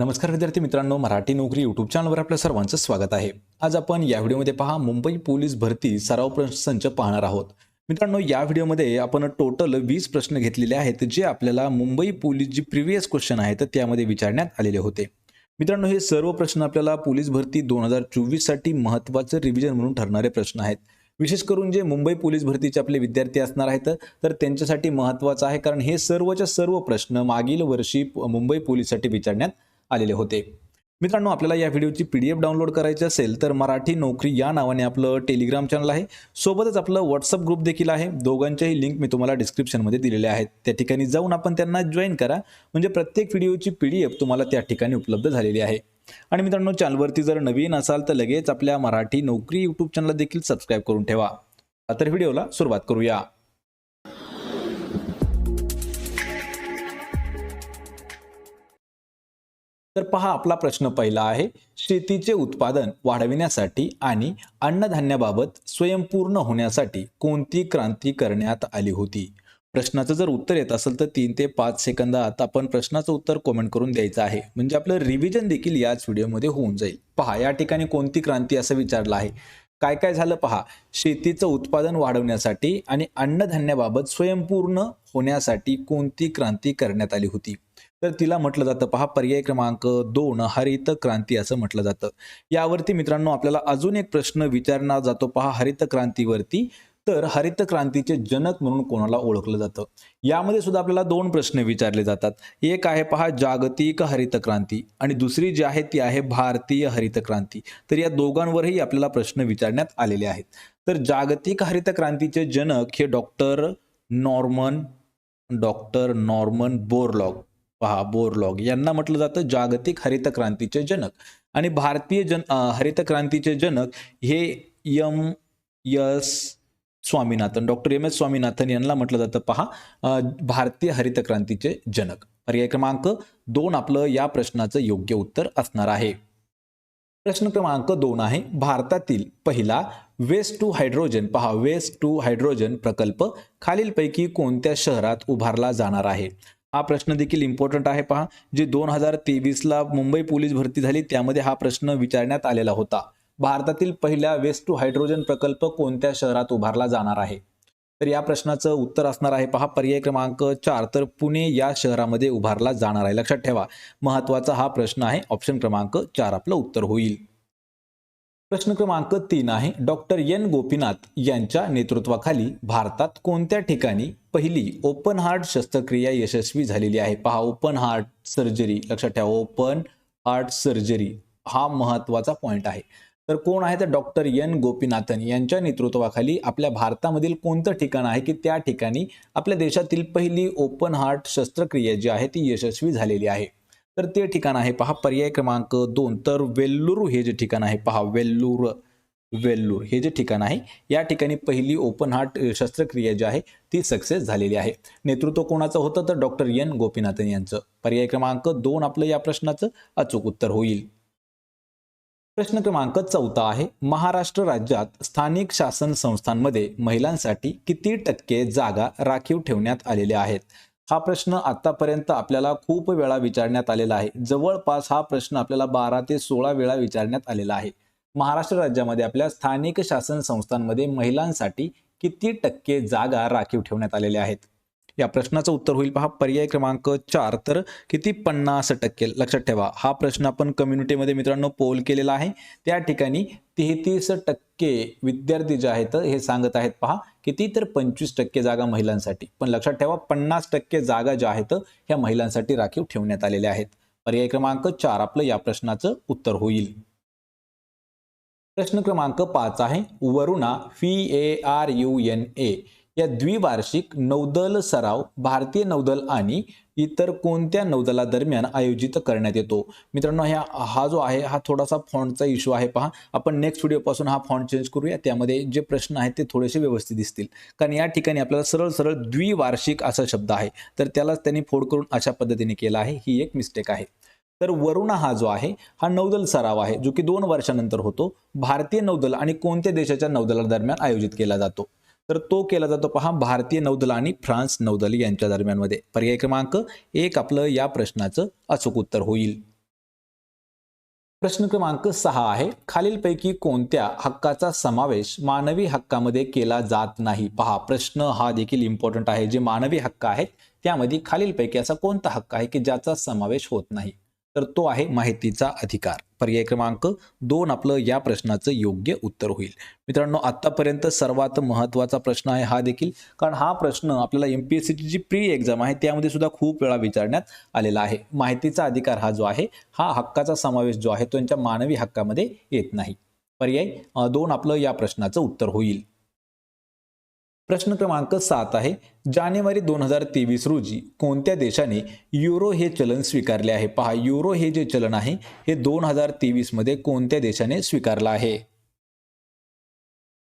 नमस्कार विद्यार्थी मित्रांनो मराठी नोकरी यूट्यूब चॅनलवर आपल्या सर्वांचं स्वागत आहे. आज आपण या व्हिडिओमध्ये पहा मुंबई पोलीस भरती सराव प्रश्नसंच पाहणार आहोत. मित्रांनो या व्हिडिओमध्ये आपण टोटल वीस प्रश्न घेतलेले आहेत जे आपल्याला मुंबई पोलीस जी प्रिव्हियस क्वेश्चन आहेत त्यामध्ये विचारण्यात आलेले होते. मित्रांनो हे सर्व प्रश्न आपल्याला पोलीस भरती दोन हजार चोवीससाठी महत्त्वाचं रिव्हिजन म्हणून ठरणारे प्रश्न आहेत. विशेष करून जे मुंबई पोलीस भरतीचे आपले विद्यार्थी असणार आहेत तर त्यांच्यासाठी महत्त्वाचं आहे कारण हे सर्वच्या सर्व प्रश्न मागील वर्षी मुंबई पोलीससाठी विचारण्यात आलेले होते. मित्रांनो आपल्याला या व्हिडिओची पी डी एफ डाउनलोड करायची असेल तर मराठी नोकरी या नावाने आपलं टेलिग्राम चॅनल आहे. सोबतच आपलं व्हॉट्सअप ग्रुप देखील आहे. दोघांच्याही लिंक मी तुम्हाला डिस्क्रिप्शनमध्ये दिलेले आहेत. त्या ठिकाणी जाऊन आपण त्यांना जॉईन करा. म्हणजे प्रत्येक व्हिडिओची पी डी एफ तुम्हाला त्या ठिकाणी उपलब्ध झालेली आहे. आणि मित्रांनो चॅनलवरती जर नवीन असाल तर लगेच आपल्या मराठी नोकरी यूट्यूब चॅनल देखील सबस्क्राईब करून ठेवा. तर व्हिडिओला सुरुवात करूया. तर पहा आपला प्रश्न पहिला आहे शेतीचे उत्पादन वाढविण्यासाठी आणि अन्नधान्याबाबत स्वयंपूर्ण होण्यासाठी कोणती क्रांती करण्यात आली होती? प्रश्नाचं जर उत्तर येत असेल तर तीन ते पाच सेकंदात आपण प्रश्नाचं उत्तर कमेंट करून द्यायचं आहे. म्हणजे आपलं रिव्हिजन देखील याच व्हिडिओमध्ये होऊन जाईल. पहा या ठिकाणी कोणती क्रांती असं विचारलं आहे? काय काय झालं पहा. शेतीचं उत्पादन वाढवण्यासाठी आणि अन्नधान्याबाबत स्वयंपूर्ण होण्यासाठी कोणती क्रांती करण्यात आली होती? तर तिला म्हटलं जातं पहा पर्याय क्रमांक दोन हरित क्रांती असं म्हटलं जातं. यावरती मित्रांनो आपल्याला अजून एक प्रश्न विचारला जातो पहा हरित क्रांतीवरती. तर हरित क्रांतीचे जनक म्हणून कोणाला ओळखलं जातं? यामध्ये सुद्धा आपल्याला दोन प्रश्न विचारले जातात. एक आहे पहा जागतिक हरित क्रांती आणि दुसरी जी आहे ती आहे भारतीय हरित क्रांती. तर या दोघांवरही आपल्याला प्रश्न विचारण्यात आलेले आहेत. तर जागतिक हरित क्रांतीचे जनक हे doctor Norman doctor Norman Borlaug. पहा बोरलॉग. यांना म्हटलं जातं जागतिक हरित क्रांतीचे जनक. आणि भारतीय जन हरित क्रांतीचे जनक हे M S Swaminathan. Doctor M S Swaminathan यांना म्हटलं जातं. पहा भारतीय हरित क्रांतीचे जनक. पर्याय क्रमांक दोन आपलं या प्रश्नाचं योग्य उत्तर असणार आहे. प्रश्न क्रमांक दोन आहे भारतातील पहिला वेस्ट टू हायड्रोजन पहा वेस्ट टू हायड्रोजन प्रकल्प खालीलपैकी कोणत्या शहरात उभारला जाणार आहे? हा प्रश्न देखील इम्पॉर्टंट आहे पहा. जे दोन हजार तेवीसला मुंबई पोलीस भरती झाली त्यामध्ये हा प्रश्न विचारण्यात आलेला होता. भारतातील पहिला वेस्ट टू हायड्रोजन प्रकल्प कोणत्या शहरात उभारला जाणार आहे? तर या प्रश्नाचं उत्तर असणार आहे पहा. पर्याय क्रमांक चार तर पुणे या शहरामध्ये उभारला जाणार आहे. लक्षात ठेवा महत्त्वाचा हा प्रश्न आहे. ऑप्शन क्रमांक चार आपलं उत्तर होईल. प्रश्न क्रमांक तीन आहे. डॉक्टर एन गोपीनाथ यांच्या नेतृत्वाखाली भारतात कोणत्या ठिकाणी पहिली ओपन हार्ट शस्त्रक्रिया यशस्वी झालेली आहे? पहा ओपन हार्ट सर्जरी. लक्षात ठेवा ओपन हार्ट सर्जरी हा महत्त्वाचा पॉइंट आहे. तर कोण आहे तर डॉक्टर एन. गोपीनाथन यांच्या नेतृत्वाखाली आपल्या भारतामधील कोणतं ठिकाण आहे की त्या ठिकाणी आपल्या देशातील पहिली ओपन हार्ट शस्त्रक्रिया जी आहे ती यशस्वी झालेली आहे? तर ते ठिकाण आहे पहा पर्याय क्रमांक दोन. तर वेल्लुरू हे जे ठिकाण आहे पहा वेल्लूर वेल्लूर हे जे ठिकाण आहे या ठिकाणी पहिली ओपन हार्ट शस्त्रक्रिया जी आहे ती सक्सेस झालेली आहे. नेतृत्व कोणाचं होतं? तर डॉक्टर एन. गोपीनाथन यांचं. पर्याय क्रमांक दोन आपलं या प्रश्नाचं अचूक उत्तर होईल. प्रश्न क्रमांक चौथा आहे महाराष्ट्र राज्यात स्थानिक शासन संस्थांमध्ये महिलांसाठी किती टक्के जागा राखीव ठेवण्यात आलेल्या आहेत? हा प्रश्न आतापर्यंत आपल्याला खूप वेळा विचारण्यात आलेला आहे. जवळपास हा प्रश्न आपल्याला बारा ते सोळा वेळा विचारण्यात आलेला आहे. महाराष्ट्र राज्यामध्ये आपल्या स्थानिक शासन संस्थांमध्ये महिलांसाठी किती टक्के जागा राखीव ठेवण्यात आलेल्या आहेत? या प्रश्नाचं उत्तर होईल. पहा पर्याय क्रमांक चार. तर किती पन्नास टक्के? लक्षात ठेवा हा प्रश्न आपण कम्युनिटीमध्ये मित्रांनो पोल केलेला आहे. त्या ठिकाणी तेहतीस टक्के विद्यार्थी जे आहेत हे सांगत आहेत पहा किती तर पंचवीस टक्के जागा महिलांसाठी. पण लक्षात ठेवा पन्नास टक्के जागा ज्या आहेत ह्या महिलांसाठी राखीव ठेवण्यात आलेल्या आहेत. पर्याय क्रमांक चार आपलं या प्रश्नाचं उत्तर होईल. प्रश्न क्रमांक पाच आहे Varuna V A R U N A या द्विवार्षिक नौदल सराव भारतीय नौदल आणि इतर कोणत्या नौदलादरम्यान आयोजित करण्यात येतो? मित्रांनो ह्या हा जो आहे हा थोडासा फॉन्टचा इश्यू आहे. पहा आपण नेक्स्ट व्हिडिओपासून हा फॉन्ट चेंज करूया. त्यामध्ये जे प्रश्न आहेत ते थोडेसे व्यवस्थित दिसतील. कारण या ठिकाणी आपल्याला सरळ सरळ द्विवार्षिक असा शब्द आहे. तर त्यालाच त्यांनी फोड करून अशा पद्धतीने केला आहे. ही एक मिस्टेक आहे. तर वरुणा हा जो आहे हा नौदल सराव आहे जो की दोन वर्षानंतर होतो. भारतीय नौदल आणि कोणत्या देशाच्या नौदलादरम्यान आयोजित केला जातो? तर तो केला जातो पहा भारतीय नौदल आणि फ्रान्स नौदल यांच्या दरम्यानमध्ये. पर्याय क्रमांक एक आपलं या प्रश्नाचं अचूक उत्तर होईल. प्रश्न क्रमांक सहा आहे. खालीलपैकी कोणत्या हक्काचा समावेश मानवी हक्कामध्ये केला जात नाही? पहा प्रश्न हा देखील इम्पॉर्टंट आहे. जे मानवी हक्क आहेत त्यामध्ये खालीलपैकी असा कोणता हक्क आहे की ज्याचा समावेश होत नाही? तर तो आहे माहितीचा अधिकार. पर्याय क्रमांक दोन आपलं या प्रश्नाचं योग्य उत्तर होईल. मित्रांनो आतापर्यंत सर्वात महत्त्वाचा प्रश्न आहे हा देखील. कारण हा प्रश्न आपल्याला एम पी एस सीची जी प्री एक्झाम आहे त्यामध्ये सुद्धा खूप वेळा विचारण्यात आलेला आहे. माहितीचा अधिकार हा जो आहे हा हक्काचा समावेश जो आहे तो त्यांच्या मानवी हक्कामध्ये येत नाही. पर्याय दोन आपलं या प्रश्नाचं उत्तर होईल. प्रश्न क्रमांक सात आहे. जानेवारी दोन हजार तेवीस रोजी कोणत्या देशाने युरो हे चलन स्वीकारले आहे? पहा युरो हे जे चलन आहे हे दोन हजार तेवीसमध्ये कोणत्या देशाने स्वीकारलं आहे?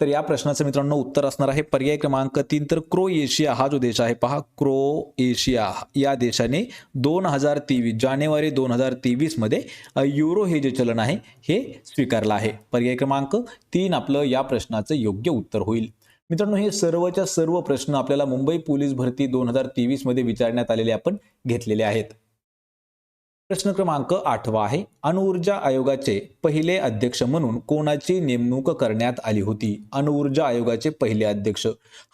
तर या प्रश्नाचं मित्रांनो उत्तर असणार आहे. पर्याय क्रमांक तीन तर क्रोएशिया हा जो देश आहे पहा क्रोएशिया या देशाने दोन हजार तेवीस जानेवारी दोन हजार तेवीसमध्ये युरो हे जे चलन आहे हे स्वीकारलं आहे. पर्याय क्रमांक तीन आपलं या प्रश्नाचं योग्य उत्तर होईल. मित्रांनो हे सर्वच्या सर्व प्रश्न आपल्याला मुंबई पोलीस भरती दोन हजार तेवीसमध्ये विचारण्यात आलेले आपण घेतलेले आहेत. प्रश्न क्रमांक आठवा आहे. अणुऊर्जा आयोगाचे पहिले अध्यक्ष म्हणून कोणाची नेमणूक करण्यात आली होती? अणुऊर्जा आयोगाचे पहिले अध्यक्ष.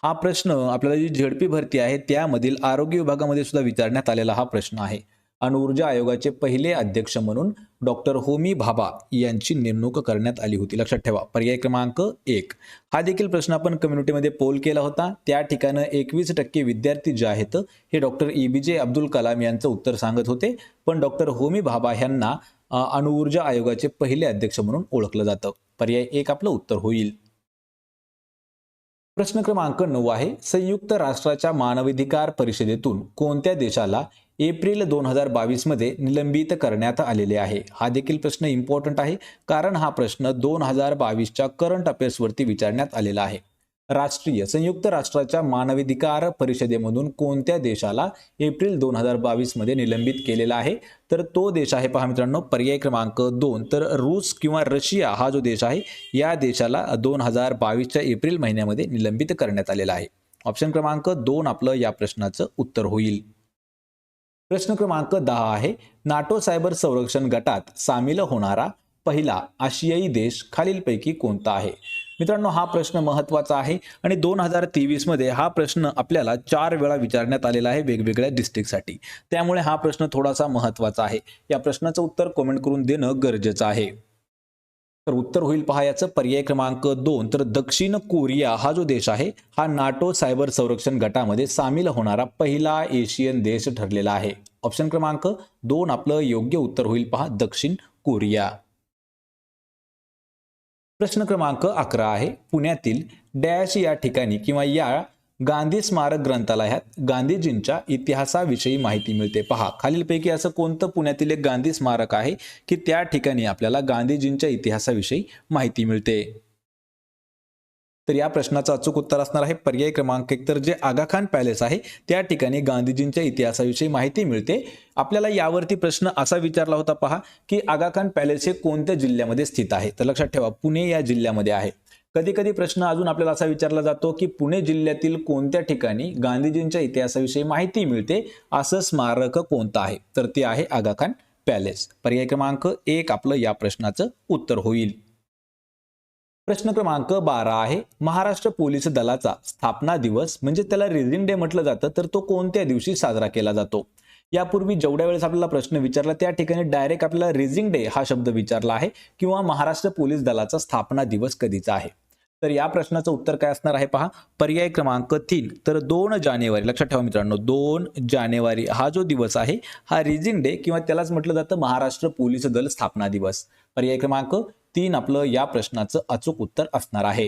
हा प्रश्न आपल्याला जी झडपी भरती आहे त्यामधील आरोग्य विभागामध्ये सुद्धा विचारण्यात आलेला हा प्रश्न आहे. अणुऊर्जा आयोगाचे पहिले अध्यक्ष म्हणून डॉक्टर होमी भाभा यांची नेमणूक करण्यात आली होती. लक्षात ठेवा पर्याय क्रमांक एक. हा देखील प्रश्न आपण कम्युनिटीमध्ये पोल केला होता. त्या ठिकाणी एकवीस टक्के विद्यार्थी जे आहेत हे doctor A B J Abdul Kalam यांचं उत्तर सांगत होते. पण डॉक्टर होमी भाभा यांना अणुऊर्जा आयोगाचे पहिले अध्यक्ष म्हणून ओळखलं जातं. पर्याय एक आपलं उत्तर होईल. प्रश्न क्रमांक नऊ आहे. संयुक्त राष्ट्राच्या मानवाधिकार परिषदेतून कोणत्या देशाला एप्रिल दोन हजार बावीसमध्ये निलंबित करण्यात आलेले आहे. हा देखील प्रश्न इम्पॉर्टंट आहे कारण हा प्रश्न दोन हजार बावीसच्या करंट अफेअर्सवरती विचारण्यात आलेला आहे. राष्ट्रीय संयुक्त राष्ट्राच्या मानवाधिकार परिषदेमधून कोणत्या देशाला एप्रिल दोन हजार बावीसमध्ये निलंबित केलेला आहे? तर तो देश आहे पहा मित्रांनो पर्याय क्रमांक दोन. तर रूस किंवा रशिया हा जो देश आहे या देशाला दोन हजार बावीसच्या एप्रिल महिन्यामध्ये निलंबित करण्यात आलेला आहे. ऑप्शन क्रमांक दोन आपलं या प्रश्नाचं उत्तर होईल. प्रश्न क्रमांक दहा आहे. नाटो सायबर संरक्षण गटात सामील होणारा पहिला आशियाई देश खालीलपैकी कोणता आहे? मित्रांनो हा प्रश्न महत्त्वाचा आहे आणि दोन हजार तेवीसमध्ये हा प्रश्न आपल्याला चार वेळा विचारण्यात आलेला आहे वेगवेगळ्या डिस्ट्रिक्टसाठी त्यामुळे हा प्रश्न थोडासा महत्त्वाचा आहे. या प्रश्नाचं उत्तर कमेंट करून देणं गरजेचं आहे. तर उत्तर होईल पहा याचं. पर्याय क्रमांक दोन. तर दक्षिण कोरिया हा जो देश आहे हा नाटो सायबर संरक्षण गटामध्ये सामील होणारा पहिला एशियन देश ठरलेला आहे. ऑप्शन क्रमांक दोन आपलं योग्य उत्तर होईल पहा दक्षिण कोरिया. प्रश्न क्रमांक अकरा आहे. पुण्यातील डॅश या ठिकाणी किंवा या गांधी स्मारक ग्रंथालयात गांधीजींच्या इतिहासाविषयी माहिती मिळते. पहा खालीलपैकी असं कोणतं पुण्यातील एक गांधी स्मारक आहे की त्या ठिकाणी आपल्याला गांधीजींच्या इतिहासाविषयी माहिती मिळते? तर या प्रश्नाचं अचूक उत्तर असणार आहे. पर्याय क्रमांक एक तर जे आगाखान पॅलेस आहे त्या ठिकाणी गांधीजींच्या इतिहासाविषयी माहिती मिळते. आपल्याला यावरती प्रश्न असा विचारला होता पहा की आगाखान पॅलेस हे कोणत्या जिल्ह्यामध्ये स्थित आहे? तर लक्षात ठेवा पुणे या जिल्ह्यामध्ये आहे. कधी कधी प्रश्न अजून आपल्याला असा विचारला जातो की पुणे जिल्ह्यातील कोणत्या ठिकाणी गांधीजींच्या इतिहासाविषयी माहिती मिळते? असं स्मारक कोणतं आहे? तर ते आहे आगाखान पॅलेस. पर्याय क्रमांक एक आपलं या प्रश्नाचं उत्तर होईल. प्रश्न क्रमांक बारा आहे. महाराष्ट्र पोलीस दलाचा स्थापना दिवस म्हणजे त्याला रेझिंग डे म्हटलं जातं तर तो कोणत्या दिवशी साजरा केला जातो? यापूर्वी जेवढ्या वेळेस आपल्याला प्रश्न विचारला त्या ठिकाणी डायरेक्ट आपल्याला रेझिंग डे हा शब्द विचारला आहे किंवा महाराष्ट्र पोलीस दलाचा स्थापना दिवस कधीचा आहे? तर या प्रश्नाचं उत्तर काय असणार आहे पहा. पर्याय क्रमांक तीन. तर दोन जानेवारी लक्षात ठेवा मित्रांनो दोन जानेवारी हा जो दिवस आहे हा रिझिंग डे किंवा त्यालाच म्हटलं जातं महाराष्ट्र पोलीस दल स्थापना दिवस. पर्याय क्रमांक तीन आपलं या प्रश्नाचं अचूक उत्तर असणार आहे.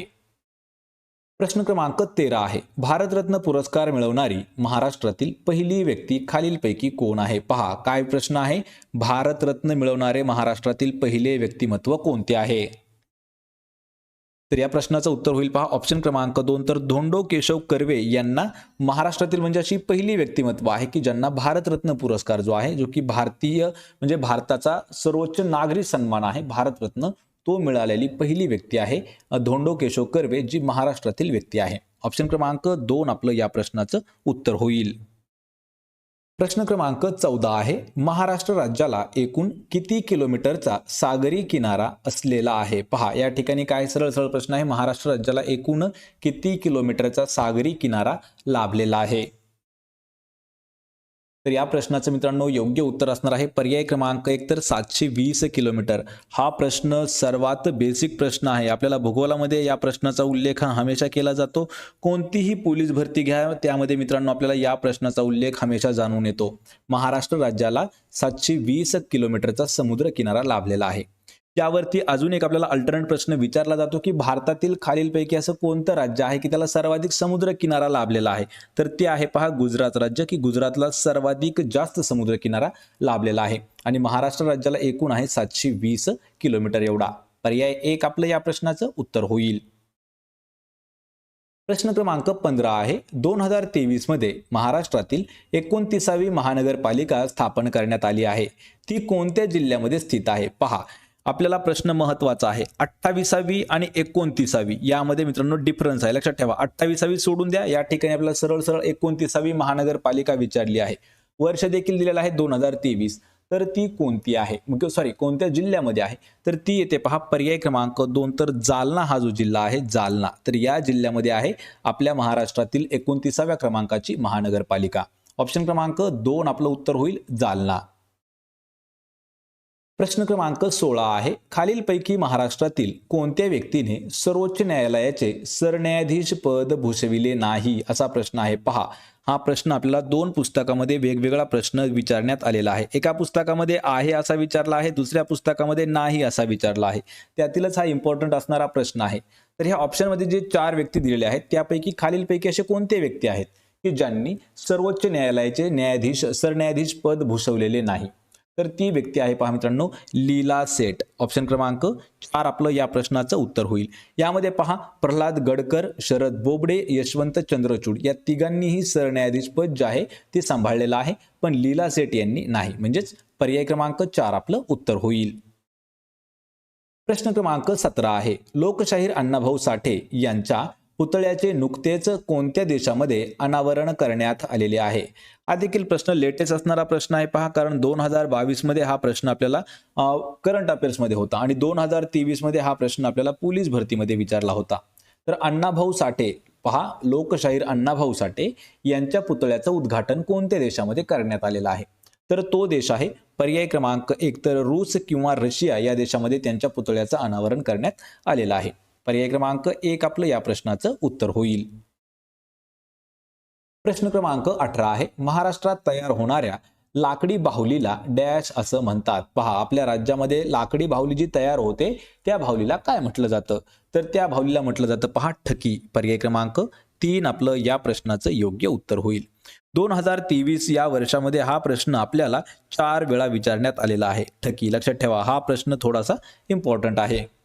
प्रश्न क्रमांक तेरा आहे. भारतरत्न पुरस्कार मिळवणारी महाराष्ट्रातील पहिली व्यक्ती खालीलपैकी कोण आहे? पहा काय प्रश्न आहे? भारतरत्न मिळवणारे महाराष्ट्रातील पहिले व्यक्तिमत्व कोणते आहे? तर या प्रश्नाचं उत्तर होईल पहा. ऑप्शन क्रमांक दोन. तर धोंडो केशव कर्वे यांना महाराष्ट्रातील म्हणजे अशी पहिली व्यक्तिमत्व आहे की ज्यांना भारतरत्न पुरस्कार जो आहे जो की भारतीय म्हणजे भारताचा सर्वोच्च नागरी सन्मान आहे भारतरत्न तो मिळालेली पहिली व्यक्ती आहे धोंडो केशव कर्वे जी महाराष्ट्रातील व्यक्ती आहे. ऑप्शन क्रमांक दोन आपलं या प्रश्नाचं उत्तर होईल. प्रश्न क्रमांक चौदा आहे. महाराष्ट्र राज्याला एकूण किती किलोमीटरचा सागरी किनारा असलेला आहे? पहा या ठिकाणी काय सरळ सरळ प्रश्न आहे. महाराष्ट्र राज्याला एकूण किती किलोमीटरचा सागरी किनारा लाभलेला आहे? तर या प्रश्नाचं मित्रांनो योग्य उत्तर असणार आहे. पर्याय क्रमांक एक तर सातशे वीस किलोमीटर. हा प्रश्न सर्वात बेसिक प्रश्न आहे. आपल्याला भूगोलामध्ये या प्रश्नाचा उल्लेख हा हमेशा केला जातो. कोणतीही पोलीस भरती घ्या त्यामध्ये मित्रांनो आपल्याला या प्रश्नाचा उल्लेख हमेशा जाणून येतो. महाराष्ट्र राज्याला सातशे वीस किलोमीटरचा समुद्र किनारा लाभलेला आहे. त्यावरती अजून एक आपल्याला अल्टरनेट प्रश्न विचारला जातो की भारतातील खालीलपैकी असं कोणतं राज्य आहे की त्याला सर्वाधिक समुद्र किनारा लाभलेला आहे? तर ते आहे पहा गुजरात राज्य की गुजरातला सर्वाधिक जास्त समुद्र किनारा लाभलेला आहे. आणि महाराष्ट्र राज्याला एकूण आहे सातशे वीस किलोमीटर एवढा. पर्याय एक आपलं या प्रश्नाचं उत्तर होईल. प्रश्न क्रमांक पंधरा आहे. दोन हजार तेवीसमध्ये महाराष्ट्रातील एकोणतीसावी महानगरपालिका स्थापन करण्यात आली आहे. ती कोणत्या जिल्ह्यामध्ये स्थित आहे? पहा आपल्याला प्रश्न महत्त्वाचा आहे. अठ्ठावीसावी आणि एकोणतीसावी यामध्ये मित्रांनो डिफरन्स आहे. लक्षात ठेवा. अठ्ठावीसावी सोडून द्या. या ठिकाणी आपल्याला सरळ सरळ एकोणतीसावी महानगरपालिका विचारली आहे. वर्ष देखील दिलेलं आहे दोन हजार तेवीस. तर ती कोणती आहे? सॉरी कोणत्या जिल्ह्यामध्ये आहे? तर ती येते पहा. पर्याय क्रमांक दोन तर जालना हा जो जिल्हा आहे जालना. तर या जिल्ह्यामध्ये आहे आपल्या महाराष्ट्रातील एकोणतीसाव्या क्रमांकाची महानगरपालिका. ऑप्शन क्रमांक दोन आपलं उत्तर होईल जालना. प्रश्न क्रमांक सोळा आहे. खालीलपैकी महाराष्ट्रातील कोणत्या व्यक्तीने सर्वोच्च न्यायालयाचे सरन्यायाधीश पद भूषविले नाही असा प्रश्न आहे? पहा हा प्रश्न आपल्याला दोन पुस्तकामध्ये वेगवेगळा प्रश्न विचारण्यात आलेला आहे. एका पुस्तकामध्ये आहे असा विचारला आहे दुसऱ्या पुस्तकामध्ये नाही असा विचारला आहे. त्यातीलच हा इम्पॉर्टंट असणारा प्रश्न आहे. तर ह्या ऑप्शनमध्ये जे चार व्यक्ती दिलेले आहेत त्यापैकी खालीलपैकी असे कोणते व्यक्ती आहेत की ज्यांनी सर्वोच्च न्यायालयाचे न्यायाधीश सरन्यायाधीश पद भूषवलेले नाही? तर ती व्यक्ती आहे पहा मित्रांनो लीला सेठ. ऑप्शन क्रमांक चार आपलं या प्रश्नाचं उत्तर होईल. यामध्ये पहा प्रल्हाद गडकर शरद बोबडे यशवंत चंद्रचूड या तिघांनीही सरन्यायाधीश पद जे आहे ते सांभाळलेलं आहे पण लीला सेठ यांनी नाही. म्हणजेच पर्याय क्रमांक चार आपलं उत्तर होईल. प्रश्न क्रमांक सतरा आहे. लोकशाहीर अण्णाभाऊ साठे यांच्या पुतळ्याचे नुकतेच कोणत्या देशामध्ये अनावरण करण्यात आलेले आहे? हा देखील प्रश्न लेटेस्ट असणारा प्रश्न आहे. पहा कारण दोन हजार बावीसमध्ये हा प्रश्न आपल्याला करंट अफेअर्समध्ये होता आणि दोन हजार तेवीसमध्ये हा प्रश्न आपल्याला पोलीस भरतीमध्ये विचारला होता. तर अण्णाभाऊ साठे पहा लोकशाहीर अण्णाभाऊ साठे यांच्या पुतळ्याचं उद्घाटन कोणत्या देशामध्ये करण्यात आलेलं आहे? तर तो देश आहे पर्याय क्रमांक एक तर रूस किंवा रशिया या देशामध्ये त्यांच्या पुतळ्याचं अनावरण करण्यात आलेलं आहे. पर्याय क्रमांक एक आपलं या प्रश्नाचं उत्तर होईल. प्रश्न क्रमांक अठरा आहे. महाराष्ट्रात तयार होणाऱ्या लाकडी बाहुलीला डॅश असं म्हणतात. पहा आपल्या राज्यामध्ये लाकडी बाहुली जी तयार होते त्या बाहुलीला काय म्हटलं जातं? तर त्या बाहुलीला म्हटलं जातं पहा ठकी. पर्याय क्रमांक तीन आपलं या प्रश्नाचं योग्य उत्तर होईल. दोन हजार तेवीस या वर्षामध्ये हा प्रश्न आपल्याला चार वेळा विचारण्यात आलेला आहे. ठकी. लक्षात ठेवा हा प्रश्न थोडासा इम्पॉर्टंट आहे.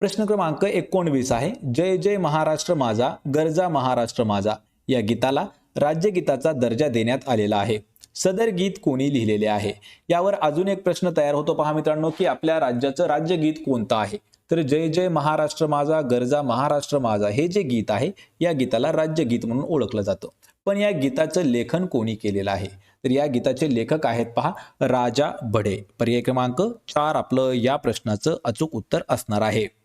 प्रश्न क्रमांक एकोणवीस आहे. जय जय महाराष्ट्र माझा गरजा महाराष्ट्र माझा. या गीताला राज्यगीताचा दर्जा देण्यात आलेला आहे. सदर गीत कोणी लिहिलेले आहे? यावर अजून एक प्रश्न तयार होतो पहा मित्रांनो की आपल्या राज्याचं राज्यगीत कोणतं आहे? तर जय जय महाराष्ट्र माझा गरजा महाराष्ट्र माझा हे जे गीत आहे या गीताला राज्यगीत म्हणून ओळखलं जातं. पण या गीताचं लेखन कोणी केलेलं आहे? तर या गीताचे लेखक आहेत पहा राजा बढे. पर्याय क्रमांक चार आपलं या प्रश्नाचं अचूक उत्तर असणार आहे.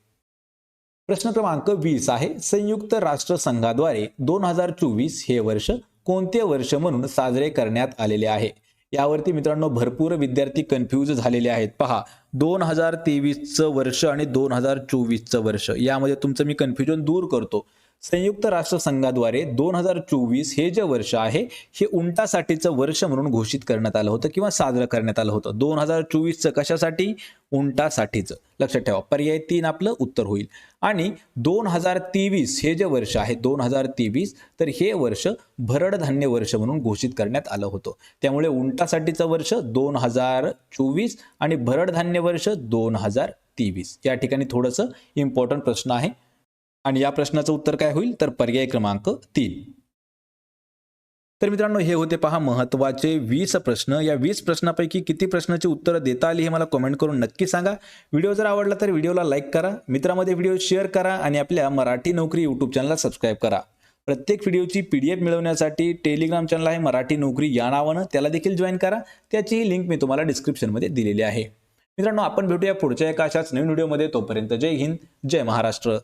प्रश्न क्रमांक वीस आहे. संयुक्त राष्ट्र संघाद्वारे दोन हजार चोवीस हे वर्ष कोणते वर्ष म्हणून साजरे करण्यात आलेले आहे? यावरती मित्रांनो भरपूर विद्यार्थी कन्फ्यूज झालेले आहेत. पहा दोन हजार तेवीसचं वर्ष आणि दोन हजार चोवीसचं वर्ष. यामध्ये तुमचं मी कन्फ्युजन दूर करतो. संयुक्त राष्ट्रसंघाद्वारे दोन हजार चोवीस हे जे वर्ष आहे हे उंटासाठीचं वर्ष म्हणून घोषित करण्यात आलं होतं किंवा साजरं करण्यात आलं होतं. दोन हजार चोवीसचं कशासाठी? उंटासाठीचं. लक्षात ठेवा पर्याय तीन आपलं उत्तर होईल. आणि दोन हजार तेवीस हे जे वर्ष आहे दोन हजार तेवीस तर हे वर्ष भरडधान्य वर्ष म्हणून घोषित करण्यात आलं होतं. त्यामुळे उंटासाठीचं वर्ष दोन हजार चोवीस आणि भरडधान्य वर्ष दोन हजार तेवीस. या ठिकाणी थोडंसं इम्पॉर्टंट प्रश्न आहे. आणि या प्रश्नाचं उत्तर काय होईल? तर पर्याय क्रमांक तीन. तर मित्रांनो हे होते पहा महत्त्वाचे वीस प्रश्न. या वीस प्रश्नापैकी किती प्रश्नाची उत्तरं देता आली हे मला कमेंट करून नक्की सांगा. व्हिडिओ जर आवडला तर व्हिडिओला लाईक करा मित्रामध्ये व्हिडिओ शेअर करा आणि आपल्या मराठी नोकरी यूट्यूब चॅनलला सबस्क्राईब करा. प्रत्येक व्हिडिओची पी डी एफ मिळवण्यासाठी टेलिग्राम चॅनल आहे मराठी नोकरी या नावानं. त्याला देखील जॉईन करा. त्याचीही लिंक मी तुम्हाला डिस्क्रिप्शनमध्ये दिलेली आहे. मित्रांनो आपण भेटूया पुढच्या एका अशाच नवीन व्हिडिओमध्ये. तोपर्यंत जय हिंद जय महाराष्ट्र.